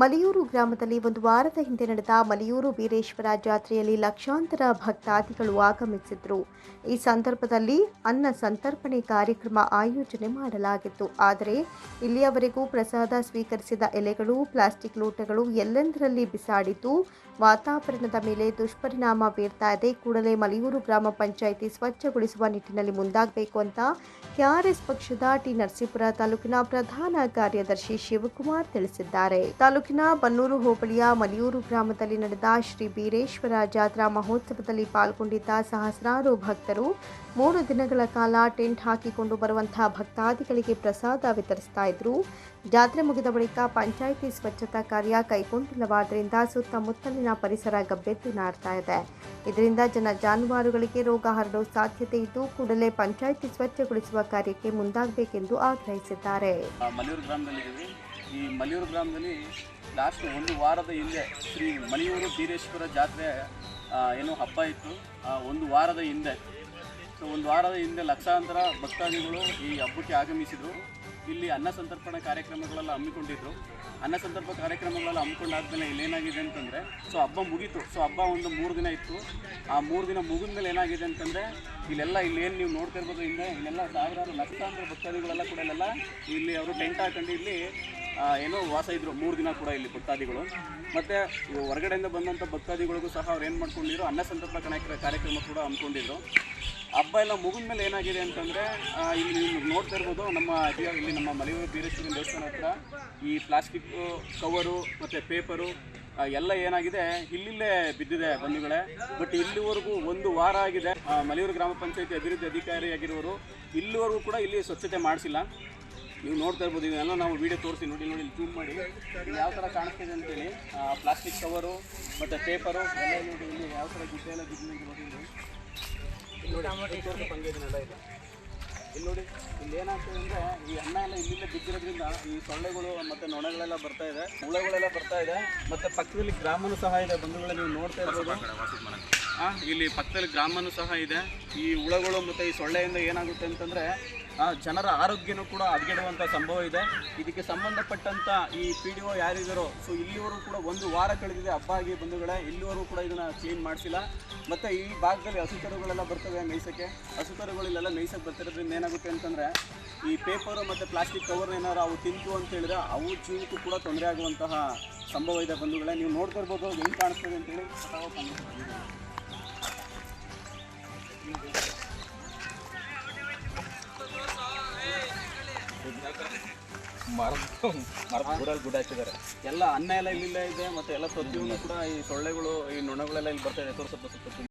ಮಲಿಯೂರು ಗ್ರಾಮದಲ್ಲಿ ಒಂದು ವಾರದ ಹಿಂದೆ ನಡೆದ ಮಲಿಯೂರು ವೀರೇಶ್ವರ ಜಾತ್ರೆಯಲ್ಲಿ ಲಕ್ಷಾಂತರ ಭಕ್ತಾದಿಗಳು ಆಗಮಿಸಿದ್ರು. ಈ ಸಂದರ್ಭದಲ್ಲಿ ಅನ್ನ ಸಂತರ್ಪಣೆ ಕಾರ್ಯಕ್ರಮ ಆಯೋಜನೆ ಮಾಡಲಾಗಿತ್ತು. ಆದರೆ ಇಲ್ಲಿಯವರೆಗೂ ಪ್ರಸಾದ ಸ್ವೀಕರಿಸಿದ ಎಲೆಗಳು, ಪ್ಲಾಸ್ಟಿಕ್ ಲೋಟಗಳು ಎಲ್ಲೆಂದರಲ್ಲಿ ಬಿಸಾಡಿದ್ದು, ವಾತಾವರಣದ ಮೇಲೆ ದುಷ್ಪರಿಣಾಮ ಬೀರ್ತಾ ಇದೆ. ಕೂಡಲೇ ಮಲಿಯೂರು ಗ್ರಾಮ ಪಂಚಾಯಿತಿ ಸ್ವಚ್ಛಗೊಳಿಸುವ ನಿಟ್ಟಿನಲ್ಲಿ ಮುಂದಾಗಬೇಕು ಅಂತ ಕೆಆರ್ಎಸ್ ಪಕ್ಷದ ಟಿ ನರಸೀಪುರ ತಾಲೂಕಿನ ಪ್ರಧಾನ ಕಾರ್ಯದರ್ಶಿ ಶಿವಕುಮಾರ್ ತಿಳಿಸಿದ್ದಾರೆ. ತಾಲೂಕಿನ ಬನ್ನೂರು ಹೋಬಳಿಯ ಮಲಿಯೂರು ಗ್ರಾಮದಲ್ಲಿ ನಡೆದ ಶ್ರೀ ಬೀರೇಶ್ವರ ಜಾತ್ರಾ ಮಹೋತ್ಸವದಲ್ಲಿ ಪಾಲ್ಗೊಂಡಿದ್ದ ಸಹಸ್ರಾರು ಭಕ್ತರು ಮೂರು ದಿನಗಳ ಕಾಲ ಟೆಂಟ್ ಹಾಕಿಕೊಂಡು ಬರುವಂತಹ ಭಕ್ತಾದಿಗಳಿಗೆ ಪ್ರಸಾದ ವಿತರಿಸ್ತಾ ಇದ್ರು. ಜಾತ್ರೆ ಮುಗಿದ ಬಳಿಕ ಪಂಚಾಯಿತಿ ಸ್ವಚ್ಛತಾ ಕಾರ್ಯ ಕೈಗೊಂಡಿಲ್ಲವಾದ್ದರಿಂದ ಸುತ್ತಮುತ್ತಲಿನ ಪರಿಸರ ಗಬ್ಬೆದ್ದು ನಾಡ್ತಾ ಇದೆ. ಇದರಿಂದ ಜನ ಜಾನುವಾರುಗಳಿಗೆ ರೋಗ ಹರಡುವ ಸಾಧ್ಯತೆ ಇದ್ದು ಕೂಡಲೇ ಪಂಚಾಯಿತಿ ಸ್ವಚ್ಛಗೊಳಿಸುವ ಕಾರ್ಯಕ್ಕೆ ಮುಂದಾಗಬೇಕೆಂದು ಆಗ್ರಹಿಸಿದ್ದಾರೆ. ಈ ಮಲಿಯೂರು ಗ್ರಾಮದಲ್ಲಿ ಲಾಸ್ಟ್ ಒಂದು ವಾರದ ಹಿಂದೆ ಶ್ರೀ ಮಲಿಯೂರು ಬೀರೇಶ್ವರ ಜಾತ್ರೆ ಏನು ಹಬ್ಬ ಇತ್ತು. ಒಂದು ವಾರದ ಹಿಂದೆ. ಸೊ ಒಂದು ವಾರದ ಹಿಂದೆ ಲಕ್ಷಾಂತರ ಭಕ್ತಾದಿಗಳು ಈ ಹಬ್ಬಕ್ಕೆ ಆಗಮಿಸಿದರು. ಇಲ್ಲಿ ಅನ್ನ ಸಂತರ್ಪಣ ಕಾರ್ಯಕ್ರಮಗಳೆಲ್ಲ ಹಮ್ಮಿಕೊಂಡಿದ್ರು. ಅನ್ನ ಸಂದರ್ಭ ಕಾರ್ಯಕ್ರಮಗಳೆಲ್ಲ ಹಮ್ಮಿಕೊಂಡಾದ್ಮೇಲೆ ಇಲ್ಲಿ ಏನಾಗಿದೆ ಅಂತಂದರೆ ಸೊ ಹಬ್ಬ ಮುಗೀತು. ಸೊ ಹಬ್ಬ ಒಂದು ಮೂರು ದಿನ ಇತ್ತು. ಆ ಮೂರು ದಿನ ಮುಗಿದ ಮೇಲೆ ಏನಾಗಿದೆ ಅಂತಂದರೆ, ಇಲ್ಲೆಲ್ಲ ಇಲ್ಲಿ ಏನು ನೀವು ನೋಡ್ತಾ ಇರ್ಬೋದು ಹಿಂದೆ, ಇಲ್ಲೆಲ್ಲ ಸಾವಿರಾರು ಲಕ್ಷಾಂತರ ಭಕ್ತಾದಿಗಳೆಲ್ಲ ಕೂಡ ಇಲ್ಲೆಲ್ಲ ಇಲ್ಲಿ ಅವರು ಟೆಂಟ್ ಹಾಕೊಂಡು ಇಲ್ಲಿ ಏನೋ ವಾಸ ಇದ್ರು. ಮೂರು ದಿನ ಕೂಡ ಇಲ್ಲಿ ಭಕ್ತಾದಿಗಳು. ಮತ್ತು ಹೊರಗಡೆಯಿಂದ ಬಂದಂಥ ಭಕ್ತಾದಿಗಳಿಗೂ ಸಹ ಅವ್ರು ಏನು ಮಾಡ್ಕೊಂಡಿದ್ರು? ಅನ್ನ ಸಂತರ್ಪಣಾ ಕಾರ್ಯಕ್ರ- ಕಾರ್ಯಕ್ರಮ ಕೂಡ ಹಮ್ಮಿಕೊಂಡಿದ್ರು. ಹಬ್ಬ ಎಲ್ಲ ಮುಗಿದ ಮೇಲೆ ಏನಾಗಿದೆ ಅಂತಂದರೆ ಇಲ್ಲಿ ನೀವು ನೋಡ್ತಾ ಇರ್ಬೋದು, ನಮ್ಮ ಇಲ್ಲಿ ನಮ್ಮ ಮಲೆಯೂರು ಬೀರೇಶ್ವರ ದೇವಸ್ಥಾನ ಹತ್ರ ಈ ಪ್ಲಾಸ್ಟಿಕ್ ಕವರು ಮತ್ತು ಪೇಪರು ಎಲ್ಲ ಏನಾಗಿದೆ, ಇಲ್ಲಿಲ್ಲೇ ಬಿದ್ದಿದೆ ಬಂಧುಗಳೇ. ಬಟ್ ಇಲ್ಲಿವರೆಗೂ ಒಂದು ವಾರ ಆಗಿದೆ. ಮಲೆಯೂರು ಗ್ರಾಮ ಪಂಚಾಯತಿ ಅಭಿವೃದ್ಧಿ ಅಧಿಕಾರಿಯಾಗಿರುವರು ಇಲ್ಲಿವರೆಗೂ ಕೂಡ ಇಲ್ಲಿ ಸ್ವಚ್ಛತೆ ಮಾಡಿಸಿಲ್ಲ. ನೀವು ನೋಡ್ತಾ ಇರ್ಬೋದು, ಇವೆಲ್ಲ ನಾವು ವಿಡಿಯೋ ತೋರಿಸಿ ನೋಡಿ ನೋಡಿ, ಇಲ್ಲಿ ಜೂಮ್ ಮಾಡಿ. ಯಾವ ಥರ ಕಾಣಿಸ್ತಿದೆ ಅಂತೇಳಿ ಪ್ಲಾಸ್ಟಿಕ್ ಕವರು ಮತ್ತು ಪೇಪರು ಎಲ್ಲ ನೋಡಿ ಇಲ್ಲಿ ಯಾವ ಥರ ಗಿಡ ಎಲ್ಲ ಬಿದ್ದು ನೋಡಿ. ಇದನ್ನೆಲ್ಲ ಇದೆ. ಇಲ್ಲಿ ನೋಡಿ, ಇಲ್ಲಿ ಏನಾಗ್ತದೆ ಅಂದರೆ, ಈ ಅನ್ನ ಎಲ್ಲ ಇಲ್ಲಿಂದ ಬಿದ್ದಿರೋದ್ರಿಂದ ಈ ಸೊಳ್ಳೆಗಳು ಮತ್ತು ನೊಣಗಳೆಲ್ಲ ಬರ್ತಾ ಇದೆ, ಹುಳಗಳೆಲ್ಲ ಬರ್ತಾ ಇದೆ, ಮತ್ತು ಪಕ್ಕದಲ್ಲಿ ಗ್ರಾಮನೂ ಸಹ ಇದೆ ಬಂಧುಗಳು ನೀವು ನೋಡ್ತಾ ಇರ್ಬೋದು. ಇಲ್ಲಿ ಪಕ್ಕದಲ್ಲಿ ಗ್ರಾಮನೂ ಸಹ ಇದೆ. ಈ ಹುಳಗಳು ಮತ್ತು ಈ ಸೊಳ್ಳೆಯಿಂದ ಏನಾಗುತ್ತೆ ಅಂತಂದರೆ ಜನರ ಆರೋಗ್ಯನೂ ಕೂಡ ಹದಗೆಡುವಂಥ ಸಂಭವ ಇದೆ. ಇದಕ್ಕೆ ಸಂಬಂಧಪಟ್ಟಂಥ ಈ ಪಿ ಡಿ ಒ ಯಾರಿದ್ದಾರೋ ಸೊ ಇಲ್ಲಿವರೆಗೂ ಕೂಡ ಒಂದು ವಾರ ಕಳೆದಿದೆ ಹಬ್ಬ ಆಗಿ ಬಂಧುಗಳೇ ಇಲ್ಲಿವರೆಗೂ ಕೂಡ ಇದನ್ನು ಕ್ಲೀನ್ ಮಾಡಿಸಿಲ್ಲ. ಮತ್ತು ಈ ಭಾಗದಲ್ಲಿ ಹಸುಕರುಗಳೆಲ್ಲ ಬರ್ತವೆ ಮೇಯ್ಸೋಕ್ಕೆ. ಹಸುಕರುಗಳೆಲ್ಲ ಮೇಯ್ಸೋಕ್ಕೆ ಬರ್ತಿರೋದ್ರಿಂದ ಏನಾಗುತ್ತೆ ಅಂತಂದರೆ, ಈ ಪೇಪರು ಮತ್ತು ಪ್ಲಾಸ್ಟಿಕ್ ಕವರ್ ಏನಾರು ಅವು ತಿಂತು ಅಂತ ಹೇಳಿದ್ರೆ ಅವು ಜೀವಕ್ಕೂ ಕೂಡ ತೊಂದರೆ ಆಗುವಂತಹ ಸಂಭವ ಇದೆ ಬಂಧುಗಳೇ. ನೀವು ನೋಡ್ತಾ ಇರ್ಬೋದು, ಹೆಂಗೆ ಕಾಣಿಸ್ತದೆ ಅಂತೇಳಿ ಅಥವಾ ಹಾಕಿದ್ದಾರೆ ಎಲ್ಲ ಅನ್ನ ಎಲ್ಲ ಇಲ್ಲಿಲ್ಲ ಇದೆ, ಮತ್ತೆ ಎಲ್ಲ ಪ್ರತಿಯೊಂದು ಕೂಡ ಈ ಸೊಳ್ಳೆಗಳು, ಈ ನೊಣಗಳೆಲ್ಲ ಇಲ್ಲಿ ಬರ್ತಾ ಇದೆ. ಸ್ವಲ್ಪ